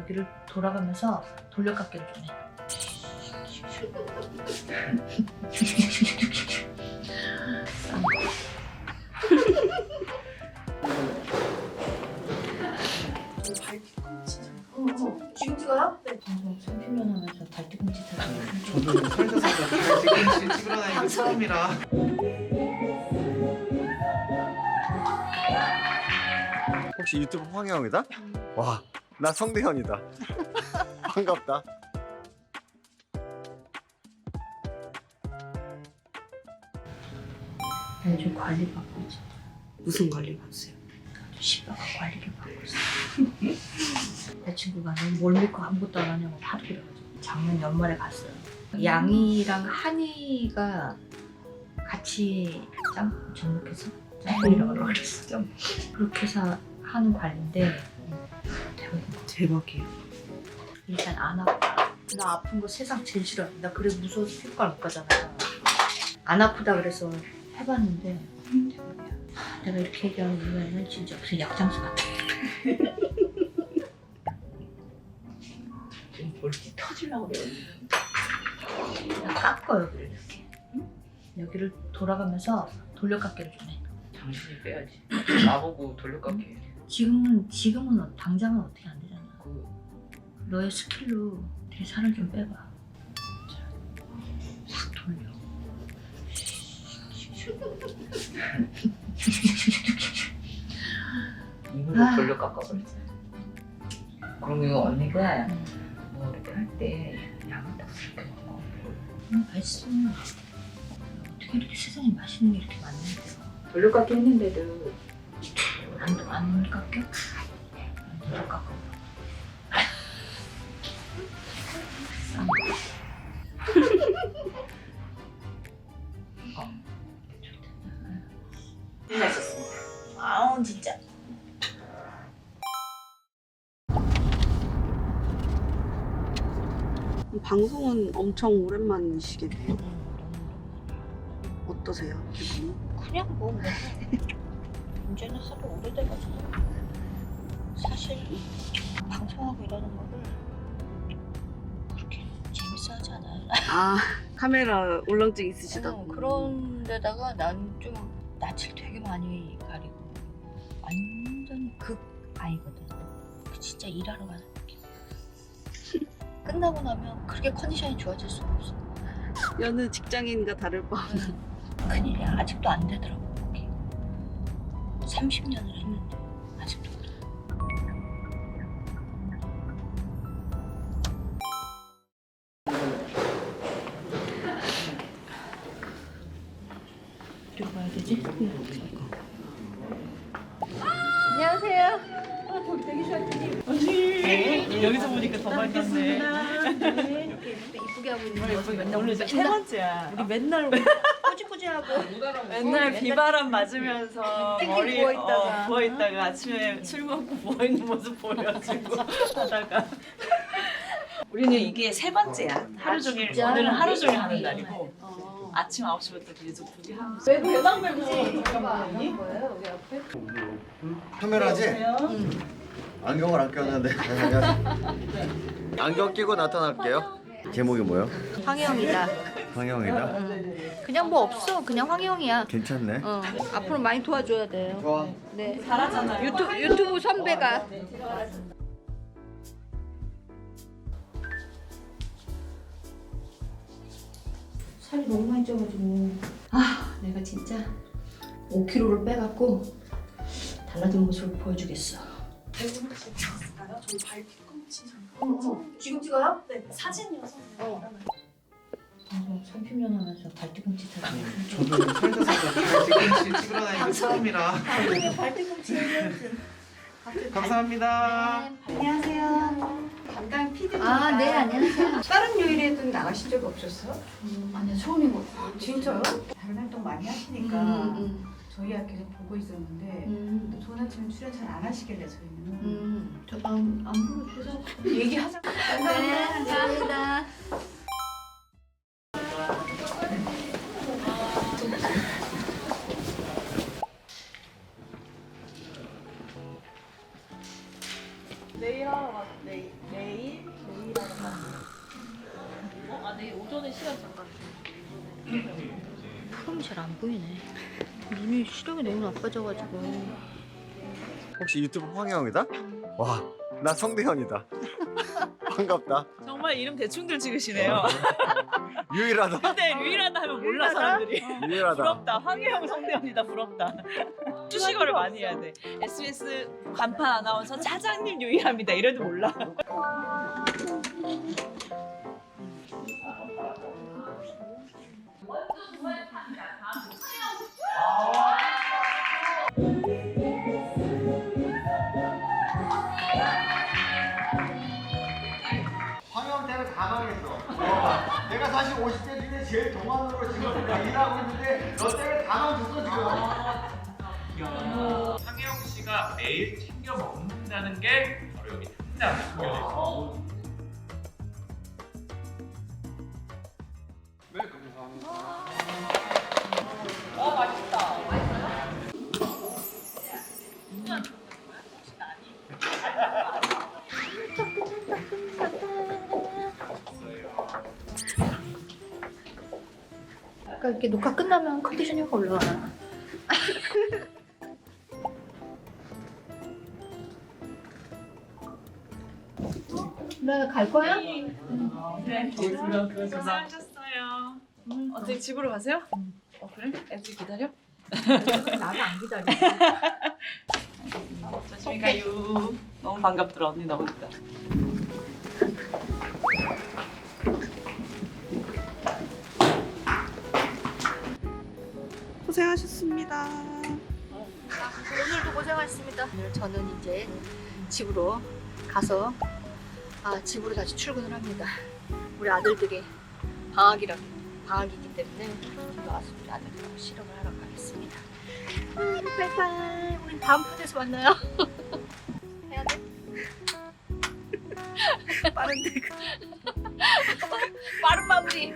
여기를 돌아가면서 돌려깎기를 좀 해. 지금 찍어요? 방송 30년 하면서 발뒤꿈치 타고 저도 살다 살다 지금 찍으러 다니는 게 처음이라 혹시 유튜브 황혜영이다? 와, 나 성대현이다. 반갑다. 요즘 관리 받고 있지. 무슨 관리 받으세요? 시바가 관리를 받고 있어. 내 친구가 너뭘 믿고 아무것도 안 하냐고 하도 그래가지고 작년 연말에 갔어요. 양이랑 한이가 같이 짬 접목해서 짬뽕이라고 하려고 그랬어. 짬. 그렇게 해서 하는 관리인데 대박이에요. 일단 안 아파. 나 아픈 거 세상 제일 싫어. 나 그래 무서워서 피부과 못 가잖아. 안 아프다 그래서 해봤는데 대박이야. 내가 이렇게 얘기하는 이유는 진짜 무슨 약장수 같아. 지금 뭘 이렇게 터지려고 그래. 그냥 깎아 여기를 이렇게. 응? 여기를 돌아가면서 돌려깎기를 좀 해. 당신이 빼야지. 나보고 돌려깎기. 지금은 지금은 어- 당장은 어떻게 안 되잖아. 그 너의 스킬로 살을 좀 빼봐. 자, 확 돌려. 입으로 아. 돌려 깎아버렸어. 그러면 언니가 음. 뭐 이렇게 할때 양을 딱 이렇게 먹고 음, 맛있어. 어떻게 이렇게 세상에 맛있는 게 이렇게 많은데? 돌려 깎기 했는데도 안, 안 깎여? 끝났었습니다. 아우 진짜. 방송은 엄청 오랜만이시겠네요. 어떠세요? 기분이? 그냥 뭐 맨날 이제는 하도 오래돼가지고 사실 방송하고 이러는 거를 그렇게 재밌어하지 않아요. 아 카메라 울렁증 있으시다. 어, 그런데다가 난 좀 낯을 되게 많이 가리고 완전 극 아이거든. 그 진짜 일하러 가는 느낌. 끝나고 나면 그렇게 컨디션이 좋아질 수가 없어. 여느 직장인과 다를 바. 큰일이야. 아직도 안 되더라고. 그게. 30년을 했는데 어디로 가야 되지? 안녕하세요. 여기서 보니까 더. 이렇게 이쁘게 하고 있는 거 맨날 오늘 세 번째야. 우리 맨날 꼬지꼬지하고 맨날 비바람 맞으면서 땡땡 머리 부어있다가. 어, 부어있다가 아침에 술 먹고 부어있는 모습 보여가지고 하다가 우리는 이게 세 번째야. 하루 종일? 오늘은 하루 종일 하는 날이고 아침 9시부터 계속 두개 하고 있어. 대박 말고 카메라지? 안경을 안 꼈는데. 안경 끼고 나타날게요. 제목이 뭐예요? 황혜영이다. 황혜영이다. 그냥 뭐 없어. 그냥 황혜영이야. 괜찮네. 어, 앞으로 많이 도와줘야 돼요. 좋아. 네. 잘하잖아요. 유튜브 유튜브 선배가 살이 너무 많이 쪄가지고 아 내가 진짜 5kg를 빼갖고 달라진 모습을 보여주겠어. 어, 어. 지금 찍어요? 네, 사진이어서. 어. 방송 30년 하면서 발뒤꿈치 타고 저도 살다 살다 지금 찍으러 다니는 게 처음이라 발뒤꿈치 감사합니다. 안녕하세요. 담당 PD입니다. 아, 네, 안녕하세요. 다른 요일에도 나가신 적 없었어요? 아니요, 처음이거든요. 진짜요? 다른 활동 많이 하시니까 음, 저희 학교에서 보고 있었는데 음, 또 좋은 아침에 출연 잘 안 하시길래 저희는 음. 저안 안 불러주셔서 얘기하자. 네, 감사합니다. 내일 하러 가. 내일 내일 내일 하러 가. 어, 아 내일 오전에 시간 잠깐. 폼이 잘 안 보이네. 이미 시력이 너무 나빠져가지고. 혹시 유튜브 황영이다? 와, 나 성대현이다. 반갑다. 정말 이름 대충들 찍으시네요. 유일하다. 근데 유일하다 하면 몰라 사람들이. 유일하다. 부럽다. 황혜영 성대현이다 부럽다. 수식어를 많이 해야 돼. SBS 간판 아나운서 차장님 유일합니다. 이래도 몰라. 사실 50대 중에 제일 동안으로 지금 일하고 있는데 너 때문에 다 망쳤어 지금. 황혜영 씨가 매일 챙겨 먹는다는 게 바로 여기 숨 있어요. 그러니까 이렇게 녹화 끝나면 컨디션이 확 올라와. 나갈 거야? 네. 고생하셨어요. 어떻게 집으로 가세요? 어 그래? 애들 기다려? 나도 안 기다려. 조심히 가요. 너무 반갑더라 언니 나오니까. 고생하셨습니다. 오늘도 고생하셨습니다. 오늘 저는 이제 집으로 가서 아 집으로 다시 출근을 합니다. 우리 아들들이 방학이라 방학이기 때문에 집에 왔습니다. 아들들하고 실험을 하러 가겠습니다. 아, 바이바이. 우리 다음 편에서 만나요. 해야 돼? 빠른데 빠른 마무리.